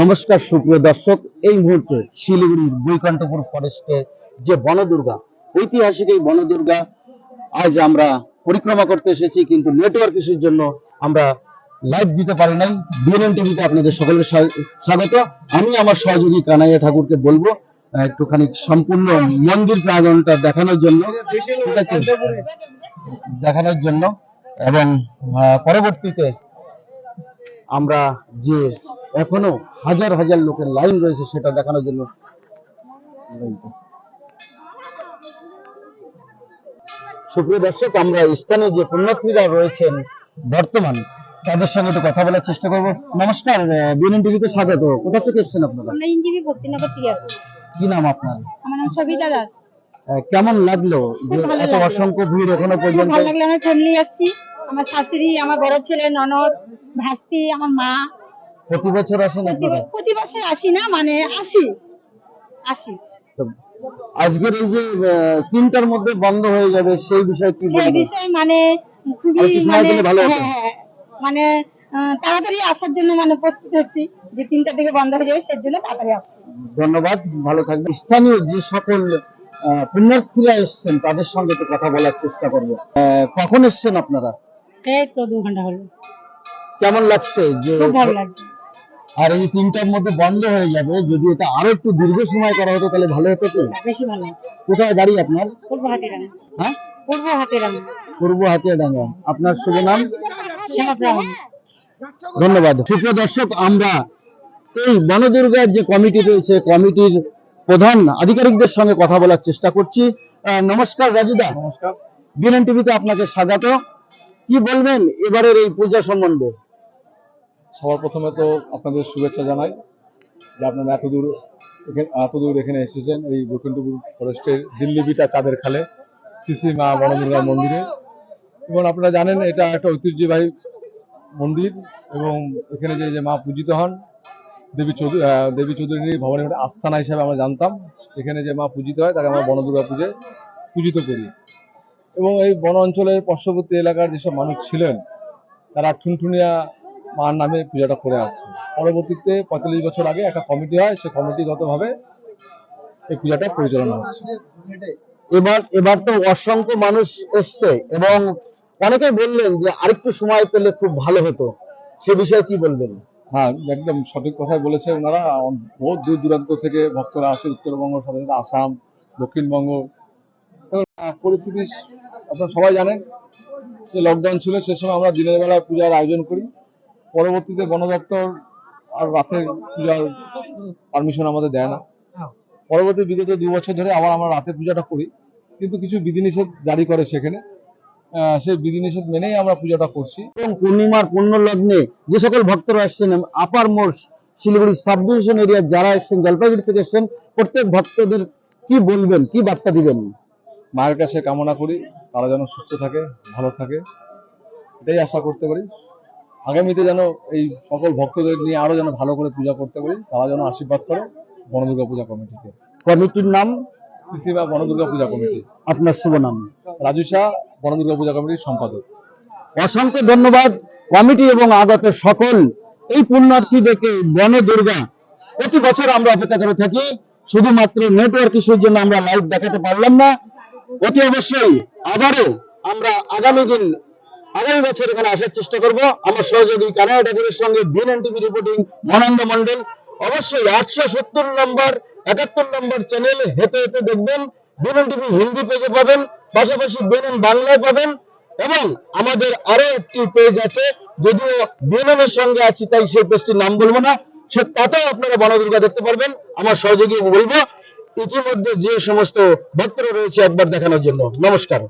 নমস্কার, সুপ্রিয় দর্শক। এই মুহূর্তে শিলিগুড়ির বৈকণ্ঠপুর ফরেস্টের যে বনদুর্গা, ঐতিহাসিক এই বনদুর্গা, আজ আমরা পরিক্রমা করতে এসেছি, কিন্তু নেটওয়ার্ক ইস্যুর জন্য আমরা লাইভ দিতে পারি নাই। বিএনএন টিভিতে আপনাদের সকলের স্বাগত। আমি আমার সহযোগী কানাইয়া ঠাকুরকে বলব একটুখানি সম্পূর্ণ মন্দির প্রাঙ্গণটা দেখানোর জন্য। ঠিক আছে? দেখানোর জন্য। এবং পরবর্তীতে আমরা যে এখনও হাজার হাজার লোকের লাইন রয়েছে সেটা দেখানোর জন্য সুপ্রিয় দর্শক আমরা স্থানীয় যে পুণ্যার্থীরা রয়েছেন বর্তমান তাদের সঙ্গে একটু কথা বলার চেষ্টা করব। নমস্কার বিএনএন টিভিতে স্বাগত। কোথা থেকে এসেছেন আপনারা? আমরা ভক্তিনগর থেকে আসছি। কি নাম আপনার? আমার নাম সবিতা দাস। কেমন লাগল যে এত অসংখ্য ভিড় এখনও পর্যন্ত? ভালো লাগল আমার ফ্যামিলি আসছি। আমার শাশুড়ি আমার বড় ছেলে ননদ ভাস্তি আমার মা। প্রতি বছর আসেন প্রতি প্রতি বছর আসি না মানে আসি। আসি। আজকের এই যে তিনটার মধ্যে বন্ধ হয়ে যাবে সেই বিষয়ে কি সেই বিষয়ে মানে খুবই মানে। হ্যাঁ হ্যাঁ। মানে তাড়াতাড়ি আসার জন্য মানে প্রস্তুত হচ্ছি যে তিনটা থেকে বন্ধ হয়ে যাবে সেই জন্য তাড়াতাড়ি আসছি। ধন্যবাদ ভালো থাকবেন। স্থানীয় যে সকল পুণ্যার্থীরা এসছেন তাদের সঙ্গে তো কথা বলার চেষ্টা করব। কখন এসছেন আপনারা? এই তো দু ঘণ্টা হলো। কেমন লাগছে? যে খুব ভালো লাগছে। আর এই তিনটার মধ্যে বন্ধ হয়ে যাবে যদি এটা আরও একটু দীর্ঘ সময় করা হতো তাহলে ভালো হতো তো? বেশি ভালো কোথায় বাড়ি আপনার? পূর্ব হ্যাঁ? পূর্ব আপনার শুভ নাম? ধন্যবাদ। সুপ্রিয় দর্শক আমরা এই বনদুর্গার যে কমিটি রয়েছে কমিটির প্রধান আধিকারিকদের সঙ্গে কথা বলার চেষ্টা করছি। আহ, নমস্কার রাজুদা। নমস্কার। বিএনএন টিভিতে আপনাকে স্বাগত। কি বলবেন এবারের এই পূজা সম্বন্ধে? সবার প্রথমে তো আপনাদের শুভেচ্ছা জানাই যে আপনারা এত দূর এখানে এত দূর এখানে এসেছেন এই বৈকুণ্ঠপুর ফরেস্টের দিল্লি বিটা চাঁদের খালে, শ্রী মা বনদুর্গা মন্দিরে। এবং আপনারা জানেন এটা একটা ঐতিহ্যবাহী মন্দির এবং এখানে যে মা পূজিত হন, দেবী চৌধুরী দেবী চৌধুরী ভবনের একটা আস্থানা হিসাবে আমরা জানতাম। এখানে যে মা পূজিত হয়, তাকে আমরা বনদুর্গা পুজো পূজিত করি। এবং এই বন অঞ্চলের পার্শ্ববর্তী এলাকার যেসব মানুষ ছিলেন, তারা ঠুনঠুনিয়া মার নামে পূজাটা করে আসতো পরবর্তীতে পঁয়তাল্লিশ বছর আগে একটা কমিটি হয় সে কমিটিগতভাবে এই পূজাটা পরিচালনা হচ্ছে। এবার এবার তো অসংখ্য মানুষ এসছে এবং অনেকে বললেন যে আরেকটু সময় পেলে খুব ভালো হতো। সে বিষয়ে কি বলবেন? হ্যাঁ একদম সঠিক কথাই বলেছে ওনারা। বহু দূর দূরান্ত থেকে ভক্তরা আসে, উত্তরবঙ্গ, সাথে সাথে আসাম, দক্ষিণবঙ্গ। পরিস্থিতি আপনারা সবাই জানেন যে লকডাউন ছিল, সে সময় আমরা দিনের বেলা পূজার আয়োজন করি। পরবর্তীতে বন দপ্তর আর রাতের পূজার পারমিশন আমাদের দেয় না। পরবর্তী বিগত দু বছর ধরে আবার আমরা রাতে পূজাটা করি কিন্তু কিছু বিধিনিষেধ জারি করে সেখানে। সেই বিধিনিষেধ মেনেই আমরা পূজাটা করছি। এবং পূর্ণিমার পূর্ণ লগ্নে যে সকল ভক্তরা এসছেন আপার মোর্স শিলিগুড়ি সাব ডিভিশন এরিয়ার যারা এসছেন জলপাইগুড়ি থেকে এসছেন প্রত্যেক ভক্তদের কি বলবেন কি বার্তা দিবেন? মায়ের কাছে কামনা করি তারা যেন সুস্থ থাকে ভালো থাকে এটাই আশা করতে পারি। আগামীতে যেন এই সকল ভক্তদের নিয়ে আরও যেন ভালো করে পূজা করতে পারি তারা যেন আশীর্বাদ করে বনদুর্গা পূজা কমিটিকে। কমিটির নাম? সিসিমা বনদুর্গা পূজা কমিটি। আপনার শুভ নাম? রাজু শাহ বনদুর্গা পূজা কমিটির সম্পাদক। অসংখ্য ধন্যবাদ কমিটি এবং আগত সকল এই পুণ্যার্থীদেরকে বন দুর্গা প্রতি বছর আমরা অপেক্ষা করে থাকি শুধুমাত্র নেটওয়ার্ক ইস্যুর জন্য আমরা লাইভ দেখাতে পারলাম না। অতি অবশ্যই আবারও আমরা আগামী দিন আগামী বছর এখানে আসার চেষ্টা করব। আমার সহযোগী কানাডা ঠাকুরের সঙ্গে বিএনএন টিভি রিপোর্টিং মনান্দ মন্ডল অবশ্যই আটশো সত্তর নম্বর, একাত্তর নম্বর চ্যানেল হেতে হেতে দেখবেন। বিএনএন টিভি হিন্দি পেজে পাবেন, পাশাপাশি বিএনএন বাংলায় পাবেন এবং আমাদের আরও একটি পেজ আছে, যদিও বিএনএন এর সঙ্গে আছি, তাই সেই পেজটির নাম বলব না। সে তাতেও আপনারা বনদুর্গা দেখতে পারবেন। আমার সহযোগী বলব, ইতিমধ্যে যে সমস্ত ভক্তরা রয়েছে একবার দেখানোর জন্য। নমস্কার।